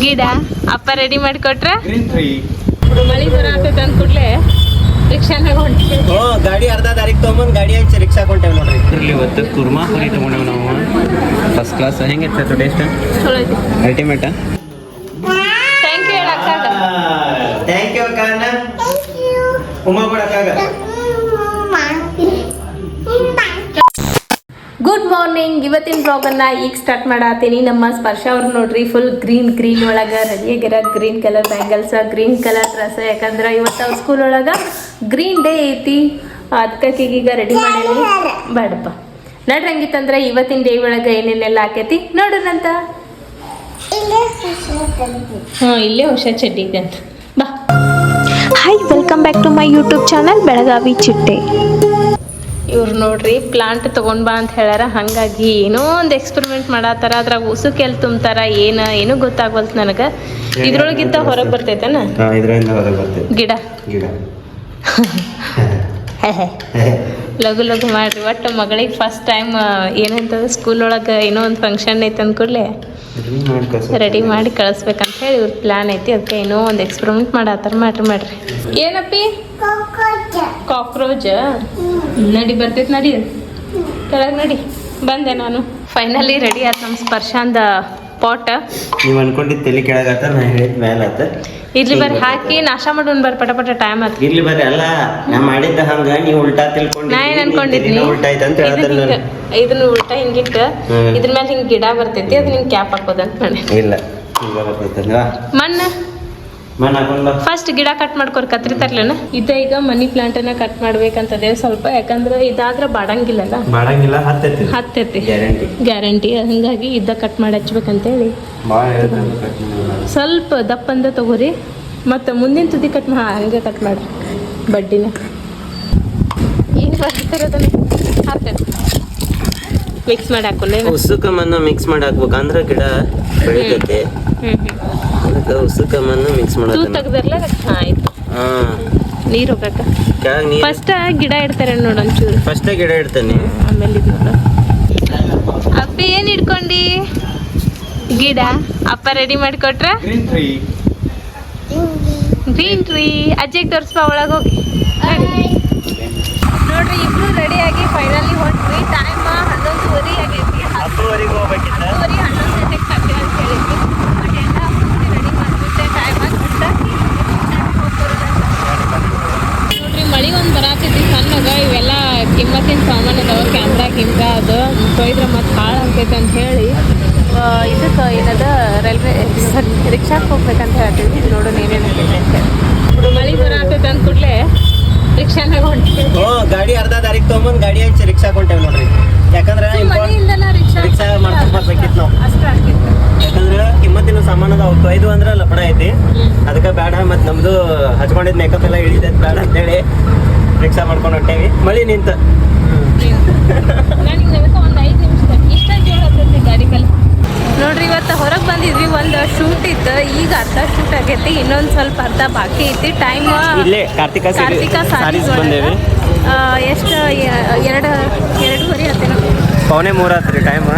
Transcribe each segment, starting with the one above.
ಗಿಡ ಅಪ್ಪ ರೆಡಿ ಮಾಡಿಕೊಟ್ರ? ಮಳಿ ಬರ ಆಗ್ತೈತೆ ಅಂದ ಕೂಡಲೇ ರಿಕ್ಷಾನಾಗ ಹೊಂಟಿ ಗಾಡಿ ಅರ್ಧ ದಾರಿಗೆ ತೊಗೊಂಬಂದು ಗಾಡಿ ಹಚ್ಚಿ ರಿಕ್ಷಾ ಹೊಂಟೇವೆ ನೋಡ್ರಿ. ಇದ್ರಲ್ಲಿ ಇವತ್ತು ಕುರ್ಮಾ ಪುರಿ ತೊಗೊಂಡೇವು ನಾವು. ಫಸ್ಟ್ ಕ್ಲಾಸ್ ಹೆಂಗಿರ್ತೈತೆ ಟೇಸ್ಟ್ ಚಲೋ ಐತಿ. ಅಲ್ಟಿಮೇಟ್ ಥ್ಯಾಂಕ್ ಯು ಹೇಳಕ್ಕಾಗ ಥ್ಯಾಂಕ್ ಯು ಅಕ್ಕ ಉಮ್ಮ ಕೊಡಕ್ಕಾಗ ಗುಡ್ ಮಾರ್ನಿಂಗ್ ಇವತ್ತಿನ ಬ್ಲಾಗನ್ನು ಈಗ ಸ್ಟಾರ್ಟ್ ಮಾಡತ್ತೀನಿ ನಮ್ಮ ಸ್ಪರ್ಶ ಅವ್ರು ನೋಡ್ರಿ ಫುಲ್ ಗ್ರೀನ್ ಗ್ರೀನ್ ಒಳಗೆ ರೆಡಿಯಾಗಿರ green colour bangles green colour dress ಯಾಕಂದ್ರೆ ಇವತ್ತು ಅವ್ರ ಸ್ಕೂಲ್ ಒಳಗೆ ಗ್ರೀನ್ ಡೇ ಐತಿ. ಅದಕ್ಕೆ ಈಗ ರೆಡಿ ಮಾಡಿ ಬೇಡಪ್ಪ. ನಡ್ರಂಗಿತ್ತಂದ್ರೆ ಇವತ್ತಿನ ಡೇ ಒಳಗೆ ಏನೇನೆಲ್ಲ ಆಕೈತಿ ನೋಡೋಣಂತ ಹಾಂ ಇಲ್ಲೇ ಹೊಸ ಚಡ್ಡಿ ಇದೆ ಅಂತ. ಬಾ. Hi welcome back to my YouTube channel Belagavi Chitte ಇವ್ರು ನೋಡ್ರಿ ಪ್ಲಾಂಟ್ ತಗೊಂಡ್ ಬಾ ಅಂತ ಹೇಳ್ಯಾರ. ಹಂಗಾಗಿ ಏನೋ ಒಂದು ಎಕ್ಸ್ಪೆರಿಮೆಂಟ್ ಮಾಡತ್ತಾರ ಅದ್ರಾಗ ಉಸುಕ್ ಎಲ್ಲಿ ತುಂಬ್ತಾರ ಏನ ಏನು ಗೊತ್ತಾಗ್ವಲ್ತು ನನಗೆ. ಇದ್ರೊಳಗಿಂತ ಹೊರಗೆ ಬರ್ತೈತನ? ಗಿಡ. ಗಿಡ. ಲಘು ಲಘು ಮಾಡ್ರಿ. ಒಟ್ಟು ಮಗಳಿಗೆ ಫಸ್ಟ್ ಟೈಮ್ ಏನಂತಂದ್ರೆ ಸ್ಕೂಲ್ ಒಳಗೆ ಏನೋ ಒಂದು ಫಂಕ್ಷನ್ ಐತೆ ಅಂದ ಕೂಡಲೇ ರೆಡಿ ಮಾಡಿ ಕಳಿಸ್ಬೇಕಂತ. ಹೇಳಿ ಇವ್ರ ಪ್ಲಾನ್ ಐತಿ ಅದಕ್ಕೆ ಏನೋ ಒಂದು ಎಕ್ಸ್ಪೆರಿಮೆಂಟ್ ಮಾಡತ್ತಾರ ಮಾಡ್ರಿ ಮಾಡ್ರಿ. ಏನಪ್ಪಿ? ಕಾಕ್ರೋಚ್. ನಡಿ ಬರ್ತೈತಿ ನಡಿ. ಕೆಳಗೆ ನಡಿ. ಬಂದೆ ನಾನು. ಫೈನಲಿ ರೆಡಿ ಆಯ್ತು ನಮ್ಮ ಸ್ಪರ್ಶಾಂದ ಪಾಟ್ ನೀವು ಅನ್ಕೊಂಡಿದ್ದು ತಲೆ ಕೆಳಗಾತ ನಾ ಹೇಳಿದ ಮೇಲೆ ಆತ. ಇರ್ಲಿ ಬರ್ರಿ ಹಾಕಿ ನಾಶ ಮಾಡೋಣ ಬರ್ರಿ ಪಟ ಪಟ ಟೈಮ್ ಆಯ್ತು ಇರ್ಲಿ ಬರ್ರಿ ಅಲ್ಲ ನಾ ಮಾಡಿದ್ದ ಹಂಗ ನೀವು ಉಲ್ಟಾ ತಿಳ್ಕೊಂಡು ನಾ ಏನ್ ಅನ್ಕೊಂಡಿದ್ನಿ ನೀನ್ ಉಲ್ಟಾ ಐತೆ ಅಂತ ಇದನ್ನ ಉಲ್ಟಾ ಹಿಂಗಿಟ್ಟು ಇದ್ರ ಮೇಲೆ ಹಿಂಗ್ ಗಿಡ ಬರ್ತೈತಿ ಅದು ನಿಮ್ ಕ್ಯಾಪ್ ಹಾಕೋದಂತ ಇಲ್ಲ. ಮಣ್ಣ? ಫಸ್ಟ್ ಗಿಡ ಕಟ್ ಮಾಡ್ಕೊರ್ ಕತ್ರಿ ತರ್ಲೇನ? ಇದ ಈಗ ಮನಿ ಪ್ಲಾಂಟ್ ಅನ್ನ ಕಟ್ ಮಾಡ್ಬೇಕಂತದೇವ್ ಸ್ವಲ್ಪ ಯಾಕಂದ್ರೆ ಇದಾದ್ರ ಬಾಡಂಗಿಲ್ಲಲ್ಲ? ಬಾಡಂಗಿಲ್ಲ ಹತ್ತೈತಿ. ಹತ್ತೈತಿ. ಗ್ಯಾರಂಟಿ ಗ್ಯಾರಂಟಿ ಹಂಗಾಗಿ ಇದ ಕಟ್ ಮಾಡಿ ಹಚ್ಬೇಕಂತ ಹೇಳಿ ಸ್ವಲ್ಪ ದಪ್ಪಂದ ತಗೋರಿ. ಮತ್ತು ಮುಂದಿನ ತುದಿ ಕಟ್ ಮಾ ಹಂಗೆ ಕಟ್ ಮಾಡ್ರಿ. ಬಡ್ಡಿನ. ಏನು ಬರ್ತಿರೋದನ್ನ ಮಿಕ್ಸ್ ಮಾಡಿ ಹಾಕೊಳ್ಳೇನ ಉಸುಕ ಮಣ್ಣು ಮಿಕ್ಸ್ ಮಾಡಿ ಹಾಕ್ಬೇಕಂದ್ರೆ ಗಿಡ ಬೆಳಿತೈತೆ. ಅದಕ್ಕೆ ಉಸುಕ ಮಣ್ಣು ಮಿಕ್ಸ್ ಮಾಡೋದು ತೆಗ್ದಾರಲ್ಲ ಹಾಂ ಆಯ್ತು. ಹಾ. ನೀರು ಹೋಗಕ್ಕ ಕೆಳಗೆ ನೀರು ಫಸ್ಟ್ ಗಿಡ ಇಡ್ತಾರೆ ನೋಡು ಒಂಚೂರು. ಫಸ್ಟ್ ಗಿಡ ಇಡ್ತಾನೆ. ಆಮೇಲೆ ಇದು ಅಪ್ಪ ಏನು ಹಿಡ್ಕೊಂಡಿ ಗಿಡ. ಅಪ್ಪ ರೆಡಿ ಮಾಡಿಕೊಟ್ರ? ಗ್ರೀನ್ ಟ್ರೀ ಅಜ್ಜಿಗೆ ತೋರಿಸ್ಪ ಒಳಗೆ ಹೋಗಿ. ನಡಿ. ನೋಡ್ರಿ ಇಬ್ರು ರೆಡಿ ಆಗಿ ಫೈನಲಿ ಹೊಂಟ್ರಿ ಟೈಮ್ ಹನ್ನೊಂದುವರೆ ಆಗೈತಿ. ಹತ್ತುವರೆಗೆ ಹೋಗ್ಬೇಕಿತ್ತ ಹತ್ತುವರೆ ಹನ್ನೊಂದು ಗಂಟೆಗೆ ಸಾಧ್ಯ ಅಂತ ಹೇಳಿದ್ವಿ ಬಟ್ ಎಲ್ಲ ಪೂರ್ತಿ ರೆಡಿ ಮಾಡಿಬಿಟ್ಟೆ ಟೈಮ್ ಆಗಿಬಿಟ್ಟ ನೋಡ್ರಿ ಮಳಿ ಒಂದು ಬರಾತೈತಿ ಸಣ್ಣಗ ಇವೆಲ್ಲ ಕಿಮ್ಮತ್ತಿನ ಸಾಮಾನು ಅದಾವ ಕ್ಯಾಮ್ರಾ ಗಿಮ್ರಾ ಅದು ತೊಯ್ದ್ರೆ ಮತ್ತೆ ಹಾಳು ಆಗ್ತೈತೆ ಅಂತ ಹೇಳಿ ಇದಕ್ಕೆ ಏನದ ರೈಲ್ವೆ ರಿಕ್ಷಾಕ್ಕೆ ಹೋಗ್ಬೇಕಂತ ಹೇಳ್ತೀವಿ ನೋಡೋಣ ಏನೇನು ಅಂತ. ಮಳಿ ಬರಾತೈತೆ ಅಂದ ಕೂಡಲೇ ರಿಕ್ಷಾನಾಗ ಹೊಂಟಿವಿ. ಹ್ಞೂ ಗಾಡಿ ಅರ್ಧ ದಾರಿಗೆ ತೊಗೊಂಬಂದು ಗಾಡಿ ಹಂಚಿ ರಿಕ್ಷಾ ಕೊಂಟೇವ್ ನೋಡ್ರಿ. ಯಾಕಂದ್ರೆ ಮನೆಯಿಂದನ ರಿಕ್ಷಾ ರಿಕ್ಷಾ ಮಾಡ್ಕೊಂಡ್ ಬರ್ಬೇಕಿತ್ತು ನಾವು. ಅಷ್ಟು ಆಗ್ತಿತ್ತು. ಯಾಕಂದ್ರೆ ಕಿಮ್ಮತ್ತಿನ ಸಾಮಾನು ಅದಾವ. ಐದು ಅಂದ್ರೆ ಲಪಡ ಐತಿ. ಅದಕ್ಕೆ ಬೇಡ ಮತ್ತು ನಮ್ದು ಹಚ್ಕೊಂಡಿದ್ ಮೇಕಪ್ ಎಲ್ಲ ಇಳಿದೈತೆ ಬೇಡ ಅಂತೇಳಿ ರಿಕ್ಷಾ ಮಾಡ್ಕೊಂಡು ಹೊಂಟೇವಿ. ಮಳಿ ನಿಂತ. ನನಗೆ ಅದಕ್ಕೆ ಒಂದು ಐದು ನಿಮಿಷ ಇಷ್ಟ ಜೋರ ಆಗ್ತೈತಿ ಗಾಡಿ ಕಲ್ ನೋಡ್ರಿ ಇವತ್ತು ಹೊರಗೆ ಬಂದಿದ್ವಿ ಒಂದು ಶೂಟ್ ಇತ್ತು. ಈಗ ಅರ್ಧ ಶೂಟ್ ಆಗೈತಿ ಇನ್ನೊಂದು ಸ್ವಲ್ಪ ಅರ್ಧ ಬಾಕಿ ಐತಿ. ಟೈಮ್ ಕಾರ್ತಿಕ ಎಷ್ಟು ಎರಡು ಎರಡೂವರೆ ಹತ್ತೇನೋ ಪೌನೆ ಮೂರು ಆತ್ರಿ ಟೈಮ್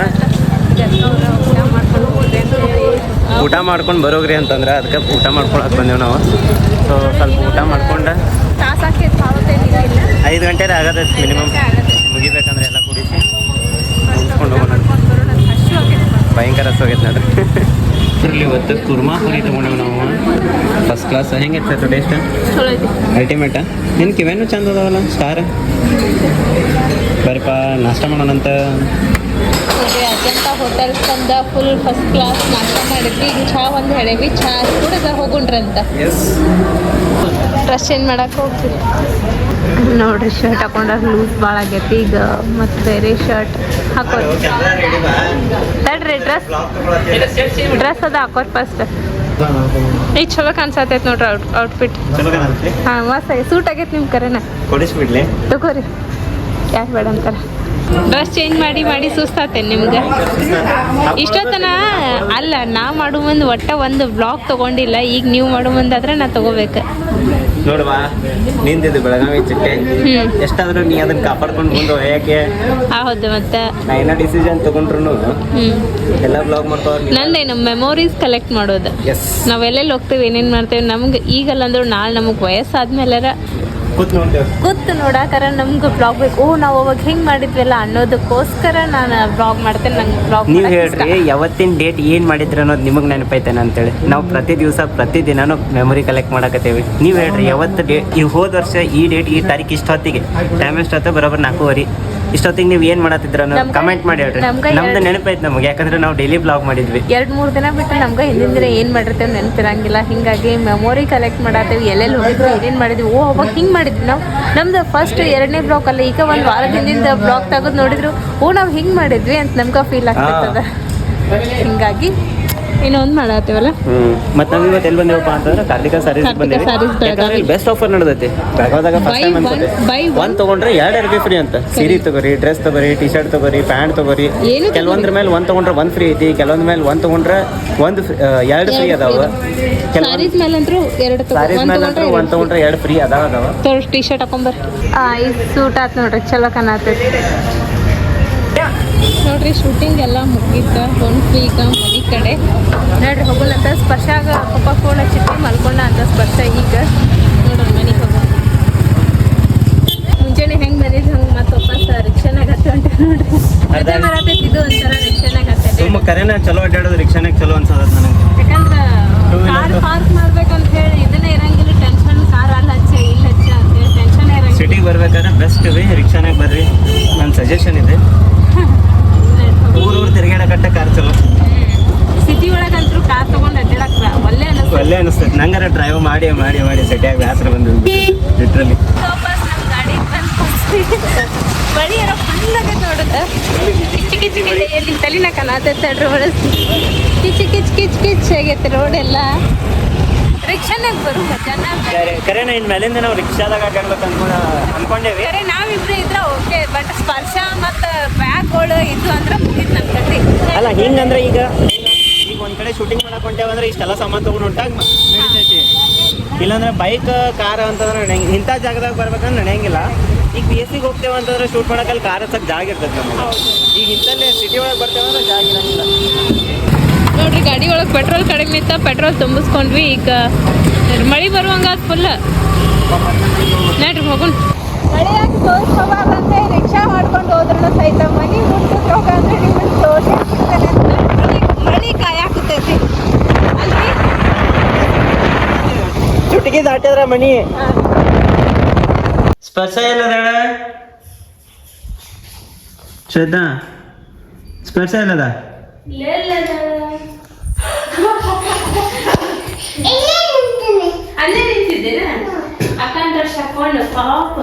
ಊಟ ಮಾಡ್ಕೊಂಡು ಬರೋಗ್ರಿ ಅಂತಂದ್ರೆ ಅದಕ್ಕೆ ಊಟ ಮಾಡ್ಕೊಳಕ್ ಬಂದೇವು ನಾವು. ಸೊ ಸ್ವಲ್ಪ ಊಟ ಮಾಡ್ಕೊಂಡು ಐದು ಗಂಟೆ ಆಗತೈತಿ ಮಿನಿಮಮ್ ಮುಗಿಬೇಕಂದ್ರೆ ಎಲ್ಲ ಕುಡಿಸಿ ಮುಗಿಸ್ಕೊಂಡು ಹೋಗೋಣ ಹಶು ಆಗೈತಿ ಭಯಂಕರ ಹೋಗೈತೆ ನೋಡ್ರಿ. ಇದ್ರಲ್ಲಿ ಇವತ್ತು ಕುರ್ಮಾ ಪುರಿ ತೊಗೊಂಡೇವು ನಾವು. ಫಸ್ಟ್ ಕ್ಲಾಸ್ ಹೆಂಗಿರ್ತೈತೆ ಟೇಸ್ಟ್ ಅಲ್ಟಿಮೇಟ ನಿನ್ನ ಕಿವೇನು ಚಂದ ಅದಾವಲ್ಲ? ಸ್ಟಾರ್ ಬರೀಪ ನಾಷ್ಟ ಮಾಡೋಣಂತ. ನೋಡ್ರಿ ಅಜಂತ ಹೋಟೆಲ್ ತಂದ ಫುಲ್ ಫಸ್ಟ್ ಕ್ಲಾಸ್ ನಾಷ್ಟ ಮಾಡಿದ್ವಿ. ಈಗ ಚಹಾ ಒಂದು ಹೇಳೇವಿ ಚಹಾ ಕುಡಿದ ಹೋಗುಣ್ರಂತ ಎಸ್ ಏನು ಚೇಂಜ್ ಮಾಡಕ್ಕೆ ಹೋಗ್ತೀವಿ ನೋಡ್ರಿ ಶರ್ಟ್ ಹಾಕೊಂಡಾಗ ಲೂಸ್ ಭಾಳ ಆಗೈತಿ. ಈಗ ಮತ್ತು ಬೇರೆ ಶರ್ಟ್ ಹಾಕೋರಿ. ತಡ್ರಿ ಡ್ರೆಸ್ ಡ್ರೆಸ್ ಅದ ಹಾಕೋರಿ ಫಸ್ಟ್ ಈಗ ಚಲೋ ಕಾಣಿಸತೈತೆ ನೋಡ್ರಿ ಔಟ್ ಔಟ್ಫಿಟ್ ಹಾಂ ಮಸ್ತ್ ಸೂಟ್ ಆಗೈತೆ ನಿಮ್ಮ ಕರೆನ? ತಗೋರಿ. ಯಾಕೆ ಬೇಡ ಅಂತಾರೆ? ಡ್ರೆಸ್ ಚೇಂಜ್ ಮಾಡಿ ಮಾಡಿ ಸುಸ್ತಾತೇನೆ ನಿಮ್ಗೆ. ಇಷ್ಟೊತ್ತನ ಅಲ್ಲ ನಾ ಮಾಡು ಮುಂದೆ ಒಟ್ಟ ಒಂದು ಬ್ಲಾಗ್ ತಗೊಂಡಿಲ್ಲ ಈಗ ನೀವು ಮಾಡೋ ಮುಂದಾದ್ರೆ ನಾ ತಗೋಬೇಕು. ನೋಡುವ ನಿಂದಿದ್ದು ಬೆಳಗಾವಿ ಚಿಟ್ಟೆ. ಎಷ್ಟಾದ್ರೂ ನೀ ಅದನ್ನ ಕಾಪಾಡ್ಕೊಂಡು ಬಂದು ಯಾಕೆ ಹೌದು ಮತ್ತೆ. ನಾ ಏನೋ ಡಿಸಿಷನ್ ತಗೊಂಡ್ರು ಎಲ್ಲ ಬ್ಲಾಗ್ ಮಾಡ್ಕೋರು ನಂದೇನು ಮೆಮೊರೀಸ್ ಕಲೆಕ್ಟ್ ಮಾಡೋದು. ನಾವೆಲ್ಲೆಲ್ಲಿ ನಾವ್ ಎಲ್ಲೆಲ್ಲಿ ಹೋಗ್ತೇವೆ ಏನೇನು ಮಾಡ್ತೇವೆ ನಮ್ಗೆ ಈಗಲ್ಲ ಅಂದ್ರೆ ನಾಳೆ ನಮಗೆ ವಯಸ್ಸಾದ್ಮೇಲೆ ಕೂತ್ ನೋಡಾಕರ ನಮ್ಗೆ ಬ್ಲಾಗ್ ಬೇಕು. ಓ ನಾವು ಅವಾಗ ಹೆಂಗ್ ಮಾಡಿದ್ವಲ್ಲ ಅನ್ನೋದಕ್ಕೋಸ್ಕರ ನಾನು ಬ್ಲಾಗ್ ಮಾಡ್ತೇನೆ ನಂಗೆ ಬ್ಲಾಗ್ ನೀವು ಹೇಳ್ರಿ ಯಾವತ್ತಿನ ಡೇಟ್ ಏನು ಮಾಡಿದ್ರಿ ಅನ್ನೋದು ನಿಮಗೆ ನೆನಪೈತೇನೆ ಅಂತೇಳಿ. ನಾವು ಪ್ರತಿ ದಿವಸ ಪ್ರತಿ ದಿನಾನು ಮೆಮೊರಿ ಕಲೆಕ್ಟ್ ಮಾಡಕತ್ತೇವಿ. ನೀವು ಹೇಳ್ರಿ ಯಾವತ್ತು ಡೇಟ್ ಈ ಹೋದ ವರ್ಷ ಈ ಡೇಟ್ ಈ ತಾರೀಕು ಇಷ್ಟೊತ್ತಿಗೆ. ಟೈಮ್ ಎಷ್ಟೊತ್ತು ಬರೋಬ್ಬರ ನಾಲ್ಕೂವರೆ. ಇಷ್ಟೊತ್ತಿಗೆ ನೀವು ಏನು ಮಾಡತ್ತಿದ್ರ ಕಮೆಂಟ್ ಮಾಡಿ ಹೇಳ್ರಿ. ನಮ್ಗೆ ನಮ್ದು ನೆನಪೈತೆ ನಮಗೆ ಯಾಕಂದ್ರೆ ನಾವು ಡೈಲಿ ಬ್ಲಾಗ್ ಮಾಡಿದ್ವಿ. ಎರಡು ಮೂರು ದಿನ ಬಿಟ್ಟು ನಮ್ಗೆ ಹಿಂದಿನ ದಿನ ಏನು ಮಾಡಿರ್ತೇವೆ ನೆನಪಿರಂಗಿಲ್ಲ. ಹಿಂಗಾಗಿ ಮೆಮೊರಿ ಕಲೆಕ್ಟ್ ಮಾಡತ್ತೇವೆ ಎಲ್ಲೆಲ್ಲಿ ಹೋಗಿದ್ವಿ ಏನೇನು ಮಾಡಿದ್ವಿ. ಓ ಅವಾಗ ಹಿಂಗೆ ಮಾಡಿದ್ವಿ ನಾವು. ನಮ್ದು ಫಸ್ಟ್ ಎರಡನೇ ಬ್ಲಾಕ್ ಅಲ್ಲ ಈಗ ಒಂದು ವಾರದಿಂದ ಹಿಂದಿಂದ ಬ್ಲಾಕ್ ತೆಗೆದು ನೋಡಿದ್ರು ಓ ನಾವು ಹಿಂಗೆ ಮಾಡಿದ್ವಿ ಅಂತ ನಮ್ಗೆ ಫೀಲ್ ಆಗ್ತದ ಹಿಂಗಾಗಿ ಇನ್ನೊಂದು ಮಾಡತ್ತೇವಲ್ಲ? ಮತ್ತೆ ನಾವು ಇವತ್ತು ಎಲ್ಲಿ ಬಂದೇವಪ್ಪ ಅಂತಂದ್ರೆ ಕಾರ್ತಿಕ ಸಾರೀಸ್ ಬಂದೇವಿ. sarees ಯಾಕಂದ್ರೆ ಇಲ್ಲಿ ಬೆಸ್ಟ್ ಆಫರ್ ನಡೆದೈತಿ. ಬೆಳಗಾವದಾಗ ಫಸ್ಟ್ ಟೈಮ್ ಅನ್ಸುತ್ತೆ. one. ಒಂದ್ ತಗೊಂಡ್ರೆ ಎರಡು ಅರ್ಬಿ ಫ್ರೀ ಅಂತ. ಸೀರೆ. ತಗೋರಿ ಡ್ರೆಸ್ ತಗೋರಿ ಟಿ ಶರ್ಟ್ ತಗೋರಿ ಪ್ಯಾಂಟ್ ತಗೋರಿ. ಕೆಲವೊಂದ್ರ ಮೇಲೆ ಒಂದ್ ತಗೊಂಡ್ರೆ ಒಂದ್ ಫ್ರೀ ಐತಿ ಕೆಲವೊಂದ್ರ ಮೇಲೆ ಒಂದ್ ತಗೊಂಡ್ರೆ ಒಂದು ಎರಡು ಫ್ರೀ ಅದಾವ. ಸಾರೀಸ್ ಮೇಲೆ ಅಂತೂ ಎರಡು ಸಾರೀಸ್ ಮೇಲೆ ಅಂತೂ ಒಂದ್ ತಗೊಂಡ್ರೆ ಎರಡು ಫ್ರೀ ಅದಾವ ಅದಾವ. ತೋರಿಸ್ ಟಿ ಶರ್ಟ್ ಹಾಕೊಂಬರ್ ಈ ಸೂಟ್ ಆತ್ ನೋಡ್ರಿ ಚಲೋ ಕಾಣತೈತಿ. ನೋಡ್ರಿ ಶೂಟಿಂಗ್ ಎಲ್ಲ ಮುಗಿತ. ಹೊಂಟು ಈಗ ಮನೆ ಕಡೆ. ನೋಡ್ರಿ ಹೋಗಲಂತ ಸ್ಪರ್ಶಾಗ ಪಪ್ಪ ಫೋನ್ ಹಚ್ಚಿಟ್ಟು ಮಲ್ಕೊಂಡ ಅಂತ ಸ್ಪರ್ಶ ಈಗ. ನೋಡ್ರಿ ಮನೆಗೆ ಹೋಗೋಣ. ಮುಂಜಾನೆ ಹೆಂಗೆ ಬಂದಿದ್ದು ಹಂಗೆ ಮತ್ತೆ ವಾಪಸ್ ರಿಕ್ಷಾನಾಗ ಹತ್ತಿ ಹೊಂಟೆ ನೋಡ್ರಿ. ಇದು ಒಂಥರ ರಿಕ್ಷಾನಾಗ ಹತ್ತೈತಿ ತುಂಬ ಕರೆನ ಚಲೋ ಅಡ್ಡಾಡೋದು ರಿಕ್ಷಾನಾಗ ಚಲೋ ಅನ್ಸದ ನನಗೆ. ಯಾಕಂದ್ರೆ ಕಾರ್. ಪಾರ್ಕ್ ಮಾಡ್ಬೇಕಂತ ಹೇಳಿ ಇದನ್ನೇ ಇರಂಗಿಲ್ಲ ಟೆನ್ಷನ್ ಕಾರ್ ಅಲ್ಲಿ ಹಚ್ಚ ಇಲ್ಲಿ ಹಚ್ಚ ಅಂತೇಳಿ ಟೆನ್ಷನ್ ಇರಂಗಿಲ್ಲ. ಸಿಟಿಗೆ ಬರ್ಬೇಕಾದ್ರೆ ಬೆಸ್ಟ್ ರೀ ರಿಕ್ಷಾನಾಗ ಬರ್ರಿ. ನನ್ನ ಸಜೆಷನ್ ಇದೆ. ಅನಿಸ್ತೈತೆ ನಂಗಾರ ಡ್ರೈವ್ ಮಾಡಿ ಮಾಡಿ ಮಾಡಿ ಸೆಟ್ ಆಗಿ ಬಂದು ಲಿಟ್ರಲಿ ಮಳಿ ಏನೋ ಫುಲ್ಲಾಗೈತೆ ನೋಡುದ ಕಿಚ್ ಕಿಚ್ ಕಿಚ್ ಎಲ್ಲಿ ತಲಿನ ಕನಾತೈತೆ ಬಳಸಿ ಕಿಚ್ ಕಿಚ್ ಕಿಚ್ ಕಿಚ್ ಆಗೈತೆ ರೋಡ್ ಎಲ್ಲ ರಿಕ್ಷಾನಾಗ ಬರು ಮಜಾನ ಕರೆನ ಇನ್ ಮೇಲಿಂದ ನಾವು ರಿಕ್ಷಾದಾಗ ಅಡ್ಡಾಡ್ಬೇಕು ಅನ್ಕೊಂಡ ಅನ್ಕೊಂಡೇವಿ. ಕರೆ ನಾವಿಬ್ರು ಇದ್ರೆ ಓಕೆ ಬಟ್ ಸ್ಪರ್ಶ ಮತ್ತು ಬ್ಯಾಗ್ಗಳು ಇದು ಅಂದ್ರೆ ಮುಗಿತು ನಮ್ಮ ಕತೆ ಅಲ್ಲ ಹಿಂಗಂದ್ರೆ ಈಗ ಒಂದ್ ಕಡೆ ಶೂಟಿಂಗ್ ಮಾಡಕ್ ಹೊಂಟೇವಂದ್ರೆ ಇಷ್ಟೆಲ್ಲ ಸಾಮಾನು ತಗೊಂಡು ಹೊಂಟಾಗ ನಡೀತೈತಿ. ಇಲ್ಲಾಂದ್ರೆ ಬೈಕ್ ಕಾರ್ ಅಂತಂದ್ರೆ ನಡೆಯಂಗ ಇಂಥ ಜಾಗದಾಗ ಬರ್ಬೇಕಂದ್ರೆ ನಡೆಯಂಗಿಲ್ಲ. ಈಗ ಬಿ ಎಸ್ ಸಿಗೆ ಹೋಗ್ತೇವೆ ಅಂತಂದ್ರೆ ಶೂಟ್ ಮಾಡಕ್ಕಲ್ಲಿ ಕಾರ್ ಹಚ್ಚಕ್ ಜಾಗ ಇರ್ತೈತೆ ನಮಗೆ. ಈಗ ಇಂಥಲ್ಲೇ ಸಿಟಿ ಒಳಗೆ ಬರ್ತೇವಂದ್ರೆ ಜಾಗ ಇರಂಗಿಲ್ಲ. ನೋಡ್ರಿ ಗಾಡಿ ಒಳಗೆ ಪೆಟ್ರೋಲ್ ಕಡಿಮೆ ಇತ್ತ ಪೆಟ್ರೋಲ್ ತುಂಬಿಸ್ಕೊಂಡ್ವಿ. ಈಗ ಮಳೆ ಬರುವಂಗ ಫುಲ್ ನೋಡ್ರಿ ಹೋಗೋಣ ಮಳೆ ಯಾಕೆ ತೋರಿಸ್ಕೋಬಾರ್ದಂತೆ ರಿಕ್ಷಾ ಮಾಡ್ಕೊಂಡು ಹೋದ್ರೂ ಸಹಿತ ಮನೆ ಮುಟ್ಟಕ್ಕೆ ಹೋಗಂದ್ರೆ ನಿಮ್ಮನ್ನು ತೋರಿಸಿ ಮಳೆ ಕಾಯಾಕತೈತಿ ಅಲ್ರಿ ಚುಟಿಗೆ ಸ್ಪರ್ಶ ಎಲ್ಲದ ಶ್ರದ್ಧಾ ಸ್ಪರ್ಶ ಏನದ ಅಲ್ಲೇ ನಿಂತಿದ್ದೇನೆ ಅಕ್ಕಂದ್ರ ಪಾಪ.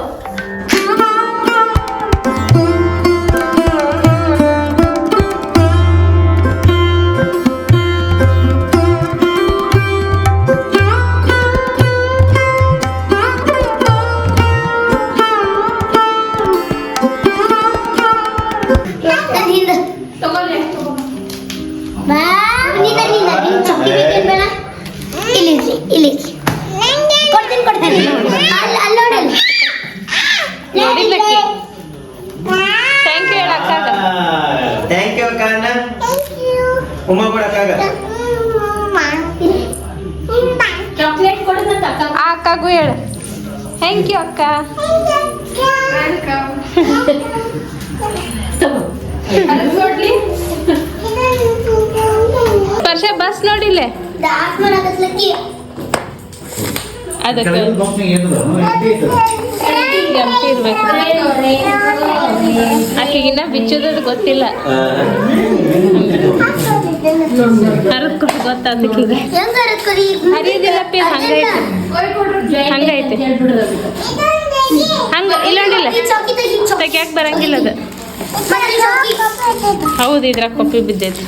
ಇಲ್ಲಿಸಿ. ಕೊಡ್ತೀನಿ, ಕೊಡ್ತೀನಿ. ಅಲ್ಲ, ಅಲ್ಲ ನೋಡಲ್ಲ. ನೋಡಿಲ್ಲಕ್ಕಿ ಥ್ಯಾಂಕ್ ಯು ಹೇಳ ಅಕ್ಕಾಗ ಥ್ಯಾಂಕ್ ಯು ಅಕ್ಕ ಅಣ್ಣ ಉಮಾ ಕೊಡಕ್ಕಾಗ ಚಾಕ್ಲೇಟ್ ಕೊಡೋದಂತ ಅಕ್ಕ. ಆ ಅಕ್ಕಗೂ ಹೇಳು ಥ್ಯಾಂಕ್ ಯು ಅಕ್ಕ ಸ್ಪರ್ಶ ಬಸ್ ನೋಡಿಲ್ಲೇ. ಅದಕ್ಕೆ ಎಂಟಿ ಇರ್ಬೇಕು. ಆಕೆಗಿನ್ನ ಬಿಚ್ಚೋದದು ಗೊತ್ತಿಲ್ಲ. ಕೊಟ್ಟು ಗೊತ್ತಾದಕ್ಕಿಗೆ? ಹರಿಯೋದಿಲ್ಲಪ್ಪಿ ಹಂಗೈತೆ. ಹಂಗೈತೆ. ಹಂಗ ಇಲ್ಲ ನೋಡಿಲ್ಲ ಈ ಚೌಕಿ ತೆಗಿ, ಚೌಕಿ. ತೆಗ್ಯಾಕ್ ಬರಂಗಿಲ್ಲ ಅದು. ಹೌದು ಇದ್ರಾಗ ಕೊಪ್ಪಿ ಬಿದ್ದೈತಿ.